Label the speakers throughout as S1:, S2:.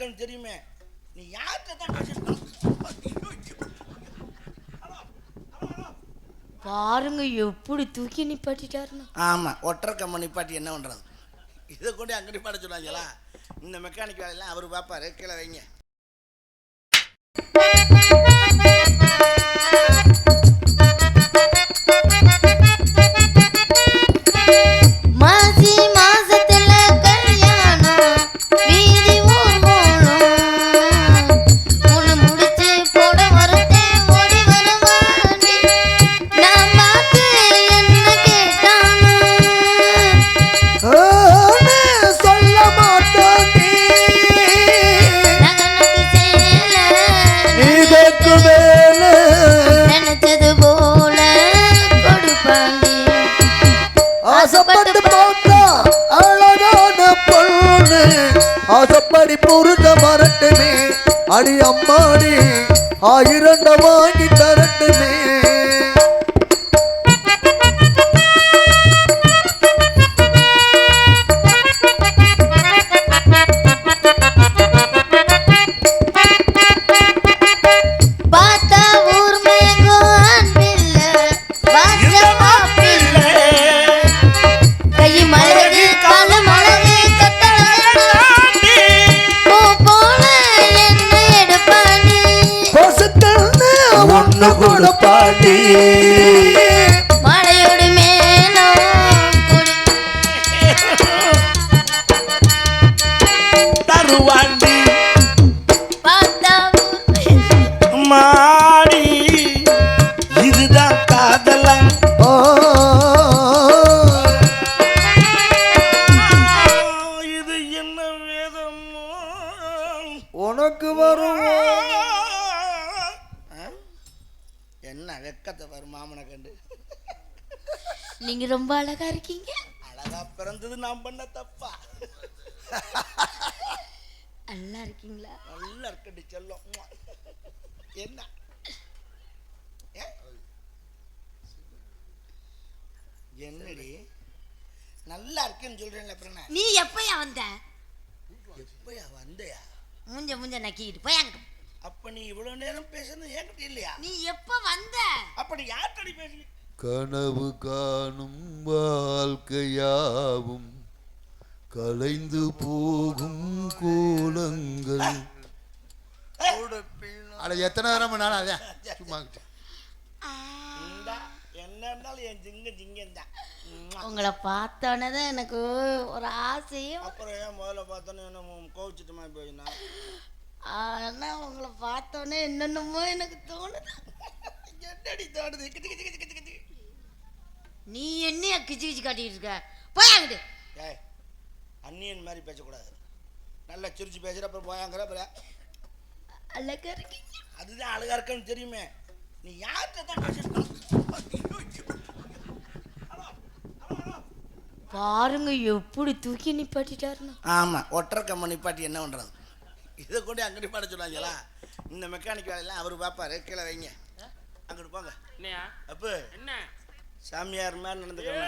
S1: இருக்கன்னு தெரியுமே. நீ யார்கிட்ட தான்
S2: பாருங்க எப்படி தூக்கி நிப்பாட்டிட்டாருன்னு.
S1: ஆமா ஒற்றை கம்பெனி பாட்டி என்ன பண்றது? இதை கொண்டு அங்கே நிப்பாட சொன்னாங்களா இந்த மெக்கானிக் வேலையெல்லாம் அவர் பார்ப்பாரு. கீழே வைங்க.
S3: அடி அம்மாடி ஆயிரண்ட வாங்கி
S2: ரொம்ப அழகா இருக்கீங்க.
S1: அழகா பிறந்தது நான் பண்ண தப்பா?
S2: நல்லா இருக்கீங்களா?
S1: நல்லா இருக்கடி செல்லம். என்ன? என்னடி? நல்லா இருக்கேன்னு சொல்றேன்ல அப்புறம்?
S2: நீ எப்பயா வந்த?
S1: எப்பயா வந்தயா?
S2: மூஞ்ச மூஞ்ச நக்கிக்கிட்டு போய் அங்கிட்டு
S1: அப்ப நீ இவ்வளவு நேரம் பேசுனது என்கிட்ட இல்லையா?
S2: நீ எப்ப வந்த?
S1: அப்ப நீ யார்கிட்ட பேசுறீ
S3: கனவு காணும் வாழ்க்கையாவும் கலைந்து போகும் கோலங்கள். அட எத்தனை நேரம் பண்ணாலும் அதான் சும்மா
S2: உங்களை பார்த்தோன்னே தான் எனக்கு ஒரு ஆசையும்.
S1: அப்புறம் ஏன் முதல்ல பார்த்தோன்னே என்ன கோவிச்சிட்டு மாதிரி போயினா
S2: ஆனா உங்களை பார்த்தோன்னே என்னென்னமோ எனக்கு தோணுது.
S1: என்னடி தோணுது?
S2: நீ என்னைய கிச்சு கிச்சு காட்டிட்டு இருக்க? போய் அங்கிட்டு.
S1: ஏய் அந்நியன் மாதிரி பேசக்கூடாது. நல்லா சிரிச்சு பேசுற அப்புறம் போயாங்கிற அப்புறம்
S2: அழகா இருக்கீங்க.
S1: அதுதான் அழகா இருக்கன்னு தெரியுமே. நீ யார்கிட்ட தான்
S2: பாருங்க எப்படி தூக்கி நிப்பாட்டிட்டாருன்னு.
S1: ஆமா ஒற்றை கம்பெனி பாட்டி என்ன பண்றது? இதை கொண்டு அங்கே நிப்பாட சொன்னாங்களா இந்த மெக்கானிக் வேலையெல்லாம் அவர் பார்ப்பாரு கீழே வைங்க. அங்கிட்டு போங்க.
S4: என்னையா?
S1: அப்போ.
S4: என்ன?
S1: சாமியார் மாதிரி நடந்துக்கணும்.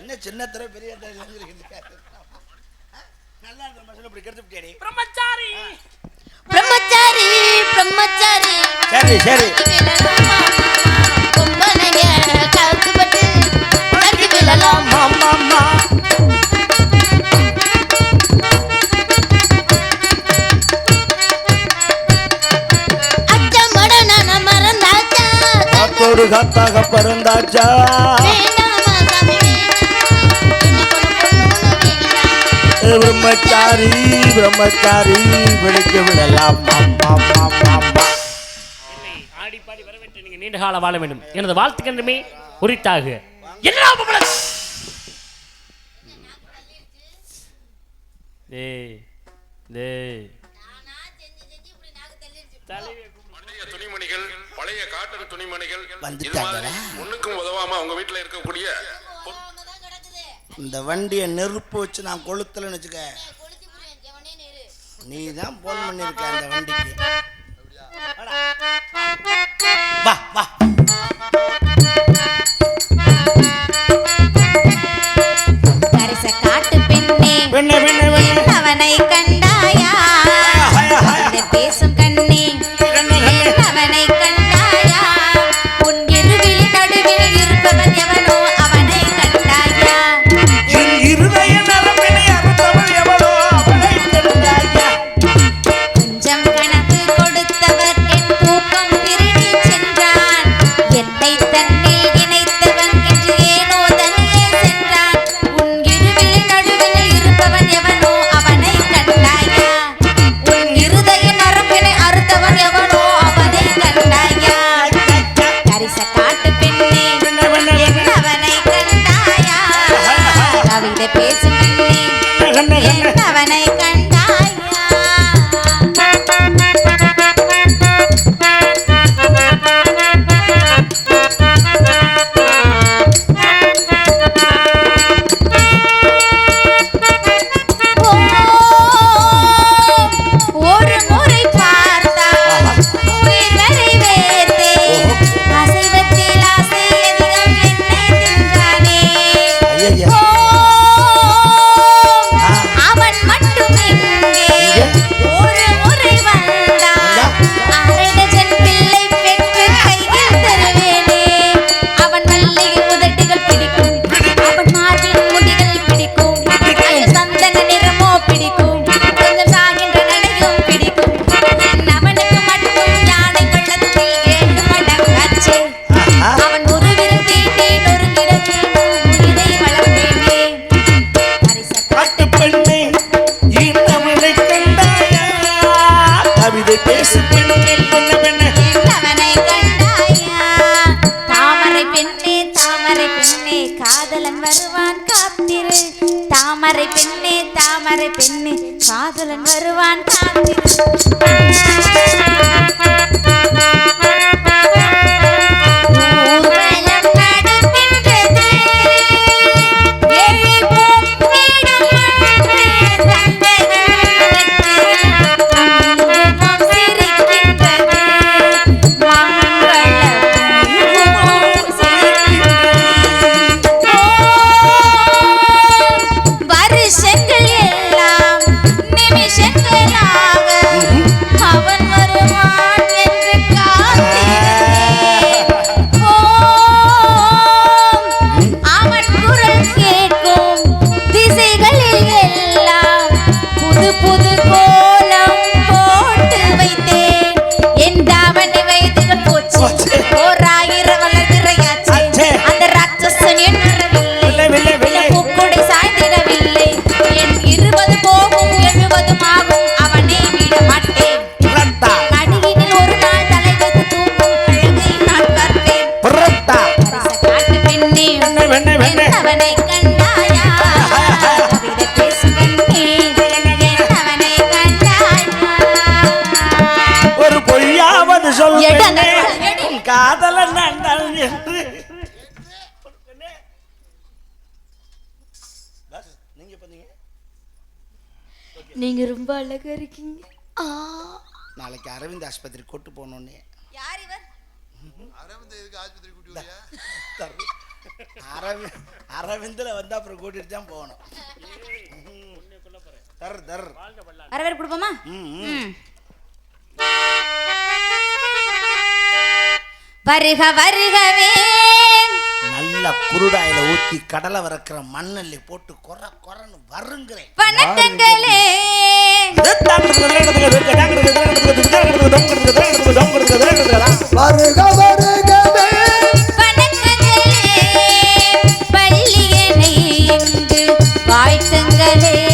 S1: என்ன சின்ன தர பெரிய நல்லா இருந்த மனுஷன் இப்படி கெடுத்து விட்டியாடி?
S4: பிரம்மச்சாரி!
S2: பிரம்மச்சாரி பிரம்மச்சாரி.
S1: சரி சரி. காத்தோடு காத்தாக பிறந்தாச்சா பிரம்மச்சாரி பிரம்மச்சாரி விழிக்க விடலாம்.
S4: ஆடி பாடி வரவேற்று நீங்க நீண்ட காலம் வாழ வேண்டும். எனது வாழ்த்துக்கண்டுமே உரித்தாக. பொம்பளை? டேய்.
S5: பழைய பழைய காட்டன் துணிமணிகள் இது? மாதிரி ஒண்ணுக்கும் உதவாம உங்க வீட்டுல இருக்கக்கூடிய
S1: இந்த வண்டியை நெருப்பு வச்சு நான் கொளுத்தலன்னு வச்சுக்க நீ தான் போன் பண்ணிருக்க அந்த வண்டிக்கு
S6: பெண்ணே தாமரை பெண்ணே காதலன் வருவான் காத்திரு
S1: நீங்க பண்ணீங்க?
S6: நீங்க ரொம்ப அழகா இருக்கீங்க.
S1: நாளைக்கு அரவிந்த் ஆஸ்பத்திரி கூட்டு போனோன்னு
S6: யார் இவர்?
S3: அரவிந்த் எதுக்கு ஆஸ்பத்திரி கூட்டி
S1: அரவிந்த் அரவிந்தில் வந்து அப்புறம் கூட்டிட்டு தான் போகணும். தர் தர்.
S6: அரவேர் கொடுப்போமா? வருக வருகவே.
S1: நல்ல குருடாயில ஊத்தி கடலை வறக்கிற மண்ணல்லி போட்டு கொர கொரன்னு வருங்கிறேன்
S6: வணக்கங்களே
S3: வருக வருகவே
S6: வணக்கங்களே பள்ளியனை வாழ்த்துங்களே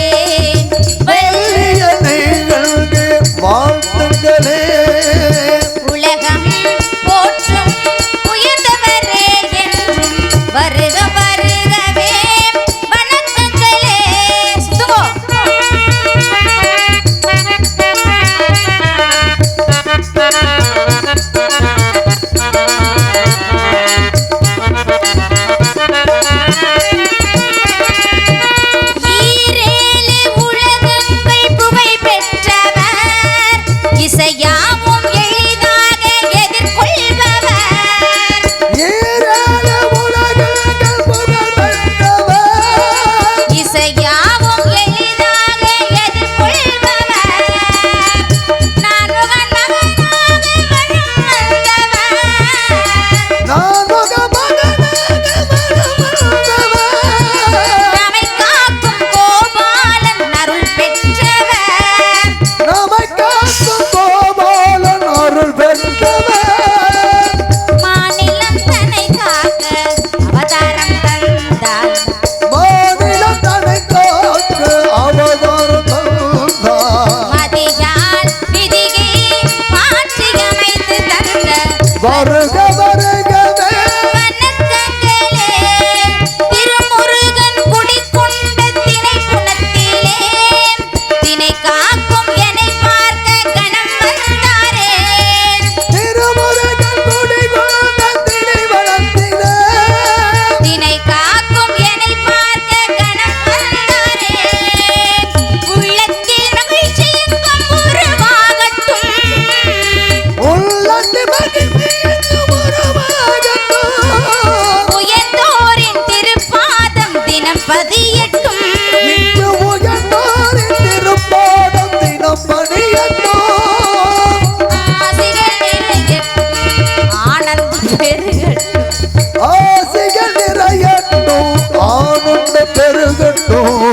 S6: வரட்டும்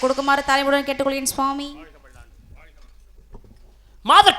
S6: கொடுக்குமாறு தலைமுடன் கேட்டுக்கொள்கிறேன் சுவாமி.
S4: மாதர்